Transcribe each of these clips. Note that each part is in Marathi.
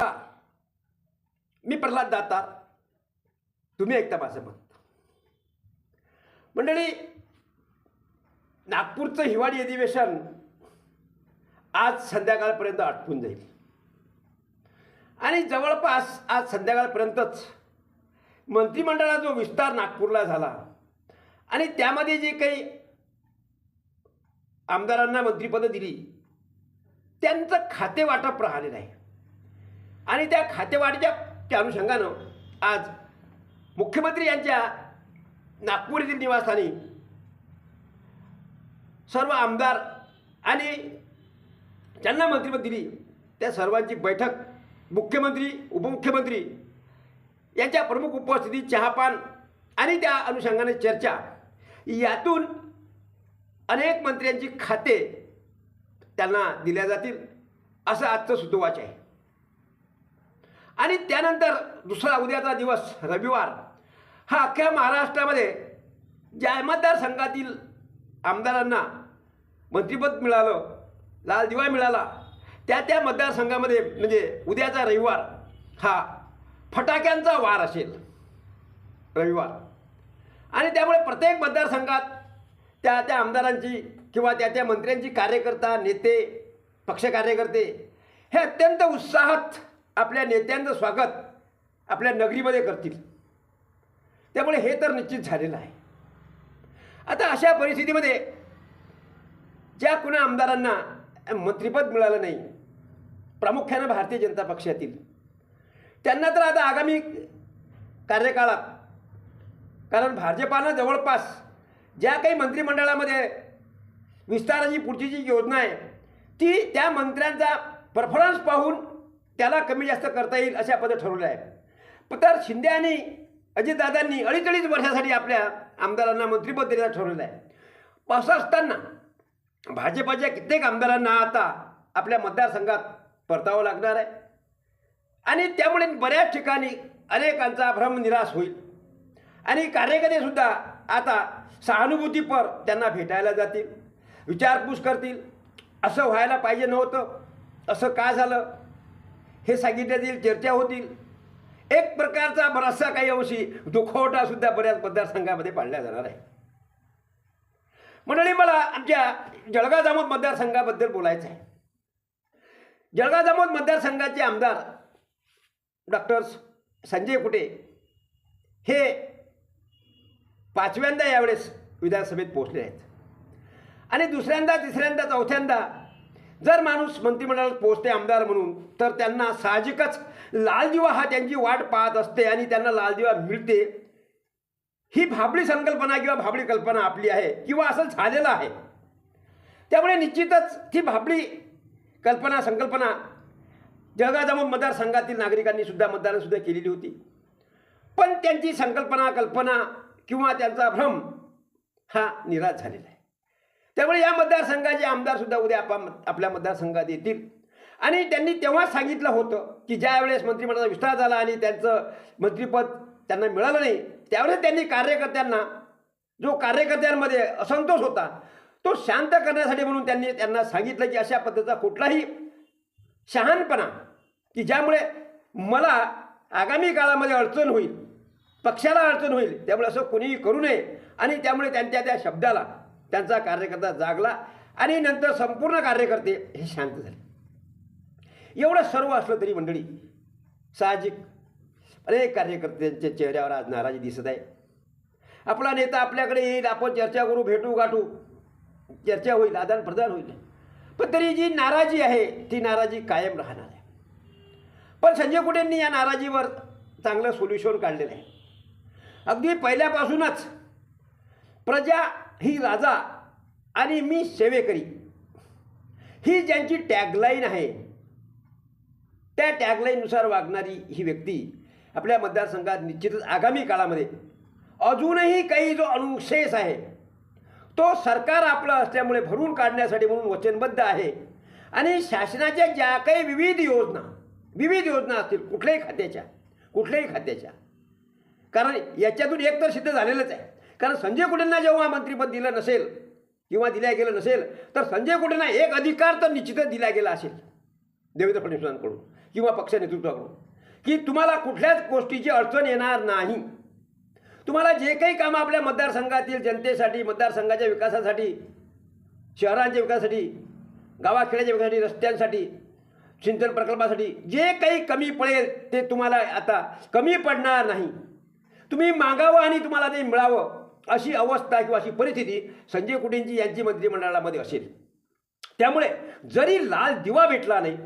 मी प्रल्हाद दातार. तुम्ही ऐकता माझं मत मंडळी नागपूरचं हिवाळी अधिवेशन आज संध्याकाळपर्यंत आटपून जाईल. आणि जवळपास आज संध्याकाळपर्यंतच मंत्रिमंडळाचा जो विस्तार नागपूरला झाला आणि त्यामध्ये जे काही आमदारांना मंत्रिपदं दिली त्यांचं खाते वाटप राहिलेलं आहे. आणि त्या खातेवाढीच्या त्या अनुषंगानं आज मुख्यमंत्री यांच्या नागपूर येथील निवासस्थानी सर्व आमदार आणि ज्यांना मंत्रिपद दिली त्या सर्वांची बैठक मुख्यमंत्री उपमुख्यमंत्री यांच्या प्रमुख उपस्थितीत चहापान आणि त्या अनुषंगाने चर्चा. यातून अनेक मंत्र्यांची खाते त्यांना दिल्या जातील असं आजचं सुतोवाच आहे. आणि त्यानंतर दुसरा उद्याचा दिवस रविवार. हा अख्ख्या महाराष्ट्रामध्ये ज्या मतदारसंघातील आमदारांना मंत्रिपद मिळालं लाल दिवा मिळाला त्या त्या मतदारसंघामध्ये म्हणजे उद्याचा रविवार हा फटाक्यांचा वार असेल. रविवार. आणि त्यामुळे प्रत्येक मतदारसंघात त्या त्या आमदारांची किंवा त्या त्या मंत्र्यांची कार्यकर्ता नेते पक्ष कार्यकर्ते हे अत्यंत उत्साहात आपल्या नेत्यांचं स्वागत आपल्या नगरीमध्ये करतील. त्यामुळे हे तर निश्चित झालेलं आहे. आता अशा परिस्थितीमध्ये ज्या कुणा आमदारांना मंत्रिपद मिळालं नाही प्रामुख्यानं भारतीय जनता पक्षातील त्यांना तर आता आगामी कार्यकाळात कारण भाजपानं जवळपास ज्या काही मंत्रिमंडळामध्ये विस्ताराची पुढची जी योजना आहे ती त्या मंत्र्यांचा परफॉर्मन्स पाहून त्याला कमी जास्त करता येईल अशा पद्धत ठरवलं आहे तर शिंदे आणि अजितदादांनी अडीच अडीच वर्षासाठी आपल्या आमदारांना मंत्रिपद देण्याचं ठरवलं आहे. असं असताना भाजपाच्या कित्येक आमदारांना आता आपल्या मतदारसंघात परतावं लागणार आहे. आणि त्यामुळे बऱ्याच ठिकाणी अनेकांचा भ्रम निराश होईल. आणि कार्यकर्तेसुद्धा आता सहानुभूतीपर त्यांना भेटायला जातील विचारपूस करतील. असं व्हायला पाहिजे नव्हतं. असं का झालं? हे सांगितण्यात जाईल चर्चा होतील. एक प्रकारचा बराचसा काही अंशी दुखवटासुद्धा बऱ्याच मतदारसंघामध्ये पाळला जाणार आहे. मंडळी मला आमच्या जळगाव जामोद मतदारसंघाबद्दल बोलायचं आहे. जळगाव जामोद मतदारसंघाचे आमदार डॉक्टर संजय कुटे हे पाचव्यांदा यावेळेस विधानसभेत पोहोचले आहेत. आणि दुसऱ्यांदा तिसऱ्यांदा चौथ्यांदा जर माणूस मंत्रिमंडळात पोहोचते आमदार म्हणून तर त्यांना साहजिकच लाल दिवा हा त्यांची वाट पाहत असते आणि त्यांना लाल दिवा मिळते. ही भाबडी संकल्पना किंवा भाबडी कल्पना आपली आहे किंवा असं झालेलं आहे. त्यामुळे निश्चितच ती भाबडी कल्पना संकल्पना जळगाव जामोद मतदारसंघातील नागरिकांनी सुद्धा मतदानसुद्धा केलेली होती. पण त्यांची संकल्पना कल्पना किंवा त्यांचा भ्रम हा निराश झालेला आहे. त्यामुळे या मतदारसंघाचे आमदारसुद्धा उद्या आपा आपल्या मतदारसंघात येतील. आणि त्यांनी तेव्हाच सांगितलं होतं की ज्या वेळेस मंत्रिमंडळाचा विस्तार झाला आणि त्यांचं मंत्रिपद त्यांना मिळालं नाही त्यावेळेस त्यांनी कार्यकर्त्यांना जो कार्यकर्त्यांमध्ये असंतोष होता तो शांत करण्यासाठी म्हणून त्यांनी त्यांना सांगितलं की अशा पद्धतीचा कुठलाही शहाणपणा की ज्यामुळे मला आगामी काळामध्ये अडचण होईल पक्षाला अडचण होईल त्यामुळे असं कोणीही करू नये आणि त्यामुळे त्यांच्या त्या शब्दाला त्यांचा कार्यकर्ता जागला आणि नंतर संपूर्ण कार्यकर्ते हे शांत झाले. एवढं सर्व असलं तरी मंडळी साहजिक. अनेक कार्यकर्त्यांच्या चेहऱ्यावर आज नाराजी दिसत आहे. आपला नेता आपल्याकडे येईल आपण चर्चा करू भेटू गाठू. चर्चा होईल आदान प्रदान होईल. पण तरी जी नाराजी आहे ती नाराजी कायम राहणार आहे. पण संजय कुटेंनी या नाराजीवर चांगलं सोल्युशन काढलेलं आहे. अगदी पहिल्यापासूनच प्रजा ही राजा आणि मी सेवेकरी. ही ज्यांची टॅगलाईन आहे त्या टॅगलाईननुसार वागणारी ही व्यक्ती आपल्या मतदारसंघात निश्चितच आगामी काळामध्ये अजूनही काही जो अनुशेष आहे तो सरकार आपलं असल्यामुळे भरून काढण्यासाठी म्हणून वचनबद्ध आहे. आणि शासनाच्या ज्या काही विविध योजना विविध योजना असतील कुठल्याही खात्याच्या कुठल्याही खात्याच्या कारण याच्यातून एक तर सिद्ध झालेलंच आहे. कारण संजय कुटेंना जेव्हा मंत्रिपद दिलं नसेल किंवा दिल्या गेलं नसेल तर संजय कुटेंना एक अधिकार तर निश्चितच दिला गेला असेल. देवेंद्र फडणवीसांकडून किंवा पक्ष नेतृत्वाकडून. की तुम्हाला कुठल्याच गोष्टीची अडचण येणार नाही. तुम्हाला जे काही कामं आपल्या मतदारसंघातील जनतेसाठी मतदारसंघाच्या विकासासाठी शहरांच्या विकासासाठी गावाखेड्याच्या विकासासाठी रस्त्यांसाठी सिंचन प्रकल्पासाठी जे काही कमी पडेल ते तुम्हाला आता कमी पडणार नाही. तुम्ही मागावं आणि तुम्हाला ते मिळावं. अशी अवस्था किंवा अशी परिस्थिती संजय कुटेंची यांची मंत्रिमंडळामध्ये असेल. त्यामुळे जरी लाल दिवा भेटला नाही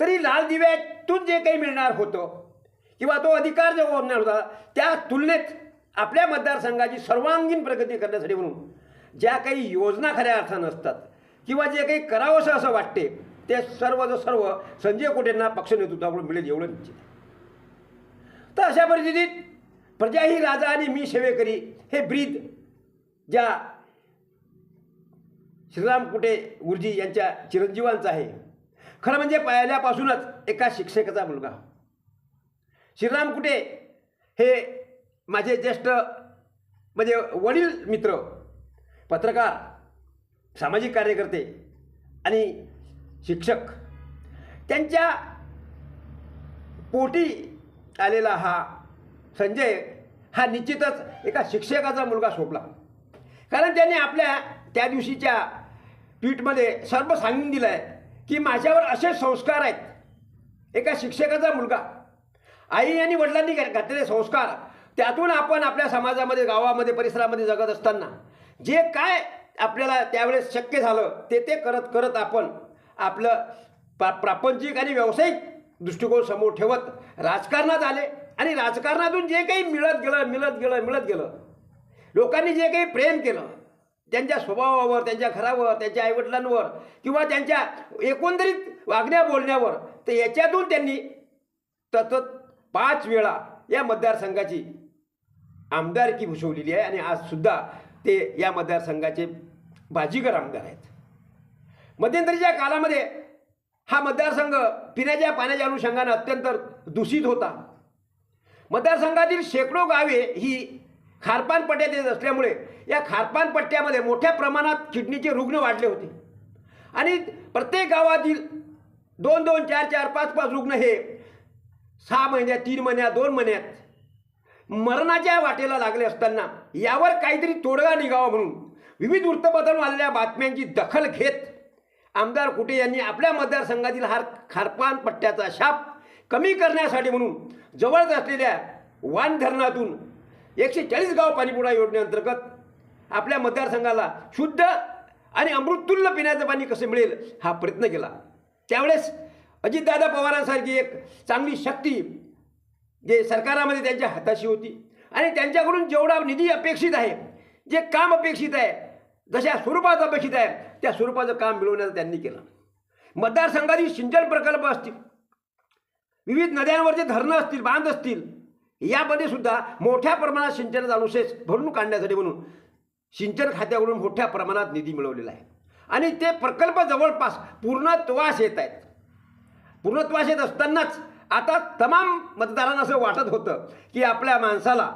तरी लाल दिव्यातून जे काही मिळणार होतं किंवा तो अधिकार जो होणार होता त्या तुलनेत आपल्या मतदारसंघाची सर्वांगीण प्रगती करण्यासाठी म्हणून ज्या काही योजना खऱ्या अर्थानं असतात किंवा जे काही करावंसं असं वाटते ते सर्व सर्व संजय कोटेंना पक्ष नेतृत्वाकडून मिळेल एवढं निश्चित तर अशा परिस्थितीत प्रजा ही राजा आणि मी सेवेकरी हे ब्रीद ज्या श्रीराम कुटे गुरुजी यांच्या चिरंजीवांचं आहे. खरं म्हणजे पहिल्यापासूनच एका शिक्षकाचा मुलगा. श्रीराम कुटे हे माझे ज्येष्ठ म्हणजे वडील मित्र पत्रकार सामाजिक कार्यकर्ते आणि शिक्षक. त्यांच्या पोटी आलेला हा संजय हा निश्चितच एका शिक्षकाचा मुलगा शोभला. कारण त्याने आपल्या त्या दिवशीच्या ट्विटमध्ये सर्व सांगून दिलं आहे की माझ्यावर असे संस्कार आहेत. एका शिक्षकाचा मुलगा. आई आणि वडिलांनी घातलेले संस्कार त्यातून आपण आपल्या समाजामध्ये गावामध्ये परिसरामध्ये जगत असताना जे काय आपल्याला त्यावेळेस शक्य झालं ते ते करत करत आपण आपलं प्रा प्रापंचिक आणि व्यावसायिक दृष्टिकोन समोर ठेवत राजकारणात आले. आणि राजकारणातून जे काही मिळत गेलं मिळत गेलं मिळत गेलं लोकांनी जे काही प्रेम केलं त्यांच्या स्वभावावर त्यांच्या घरावर त्यांच्या आईवडिलांवर किंवा त्यांच्या एकंदरीत वागण्या बोलण्यावर तर याच्यातून त्यांनी सतत पाच वेळा या मतदारसंघाची आमदारकी भूषवलेली आहे. आणि आजसुद्धा ते या मतदारसंघाचे बाजीगर आमदार आहेत. मध्यंतरीच्या काळामध्ये हा मतदारसंघ पिण्याच्या पाण्याच्या अनुषंगाने अत्यंत दूषित होता. मतदारसंघातील शेकडो गावे ही खारपान पट्ट्यात येत असल्यामुळे या खारपान पट्ट्यामध्ये मोठ्या प्रमाणात किडनीचे रुग्ण वाढले होते. आणि प्रत्येक गावातील दोन दोन चार चार पाच पाच रुग्ण हे सहा महिन्यात तीन महिन्यात दोन महिन्यात मरणाच्या वाटेला लागले असताना यावर काहीतरी तोडगा निघावा म्हणून विविध वृत्तपत्र आलेल्या बातम्यांची दखल घेत आमदार कुटे यांनी आपल्या मतदारसंघातील हार खारपान पट्ट्याचा शाप कमी करण्यासाठी म्हणून जवळच असलेल्या वान धरणातून एकशे चाळीस गाव पाणीपुरा योजनेअंतर्गत आपल्या मतदारसंघाला शुद्ध आणि अमृततुल्य पिण्याचं पाणी कसं मिळेल हा प्रयत्न केला. त्यावेळेस अजितदादा पवारांसारखी एक चांगली शक्ती जे सरकारामध्ये त्यांच्या हाताशी होती आणि त्यांच्याकडून जेवढा निधी अपेक्षित आहे जे काम अपेक्षित आहे जशा स्वरूपात अपेक्षित आहे त्या स्वरूपाचं काम मिळवण्याचं त्यांनी केलं. मतदारसंघातील सिंचन प्रकल्प असतील विविध नद्यांवरचे धरणं असतील बांध असतील यामध्ये सुद्धा मोठ्या प्रमाणात सिंचनाचा अनुशेष भरून काढण्यासाठी म्हणून सिंचन खात्याकडून मोठ्या प्रमाणात निधी मिळवलेला आहे. आणि ते प्रकल्प जवळपास पूर्णत्वास येत आहेत. पूर्णत्वास येत असतानाच आता तमाम मतदारांना असं वाटत होतं की आपल्या माणसाला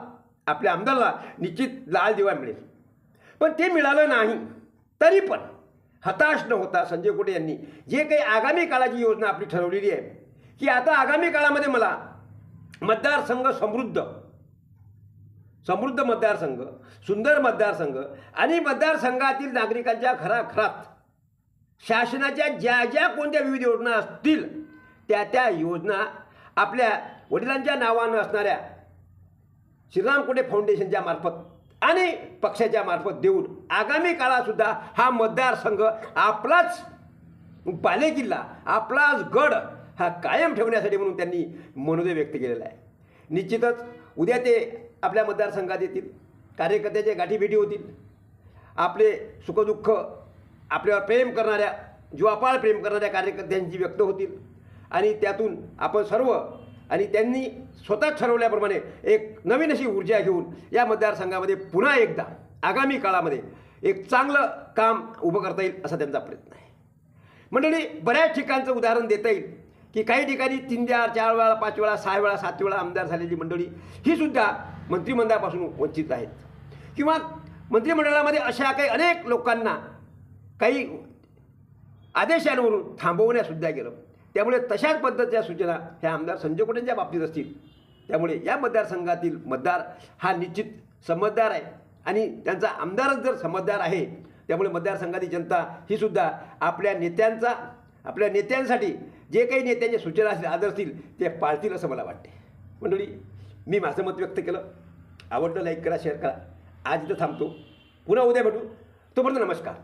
आपल्या आमदाराला निश्चित लाल दिवा मिळेल. पण ते मिळालं नाही. तरी पण हताश न होता संजय कुटे यांनी जे काही आगामी काळाची योजना आपली ठरवलेली आहे की आता आगामी काळामध्ये मला मतदारसंघ समृद्ध समृद्ध मतदारसंघ सुंदर मतदारसंघ आणि मतदारसंघातील नागरिकांच्या घराघरात शासनाच्या ज्या ज्या कोणत्या विविध योजना असतील त्या त्या योजना आपल्या वडिलांच्या नावानं असणाऱ्या श्रीराम कोटे फाउंडेशनच्या मार्फत आणि पक्षाच्या मार्फत देऊन आगामी काळातसुद्धा हा मतदारसंघ आपलाच बालेकिल्ला आपलाच गड हा कायम ठेवण्यासाठी म्हणून त्यांनी मनोदय व्यक्त केलेला आहे. निश्चितच उद्या ते आपल्या मतदारसंघात येतील कार्यकर्त्याच्या गाठीभेटी होतील. आपले सुखदुःख आपल्यावर प्रेम करणाऱ्या जीवापाळ प्रेम करणाऱ्या कार्यकर्त्यांची व्यक्त होतील. आणि त्यातून आपण सर्व आणि त्यांनी स्वतः ठरवल्याप्रमाणे एक नवीन अशी ऊर्जा घेऊन या मतदारसंघामध्ये पुन्हा एकदा आगामी काळामध्ये एक चांगलं काम उभं करता येईल असा त्यांचा प्रयत्न आहे. मंडळी बऱ्याच ठिकाणचं उदाहरण देता येईल. की काही ठिकाणी तीन वेळा चार वेळा पाच वेळा सहा वेळा सात वेळा आमदार झालेली मंडळी ही सुद्धा मंत्रिमंडळापासून वंचित आहेत. किंवा मंत्रिमंडळामध्ये अशा काही अनेक लोकांना काही आदेशांवरून थांबवण्यासुद्धा गेलं. त्यामुळे तशाच पद्धतीच्या सूचना ह्या आमदार संजय कोटेंच्या बाबतीत असतील. त्यामुळे या मतदारसंघातील मतदार हा निश्चित समजदार आहे. आणि त्यांचा आमदारच जर समजदार आहे त्यामुळे मतदारसंघातील जनता ही सुद्धा आपल्या नेत्यांचा आपल्या नेत्यांसाठी जे काही नेत्यांच्या सूचना असतील आदर असतील ते पाळतील असं मला वाटते मंडळी मी माझं मत व्यक्त केलं. आवडलं लाईक करा शेअर करा. आज इथं थांबतो. पुन्हा उद्या भेटू. तोपर्यंत नमस्कार.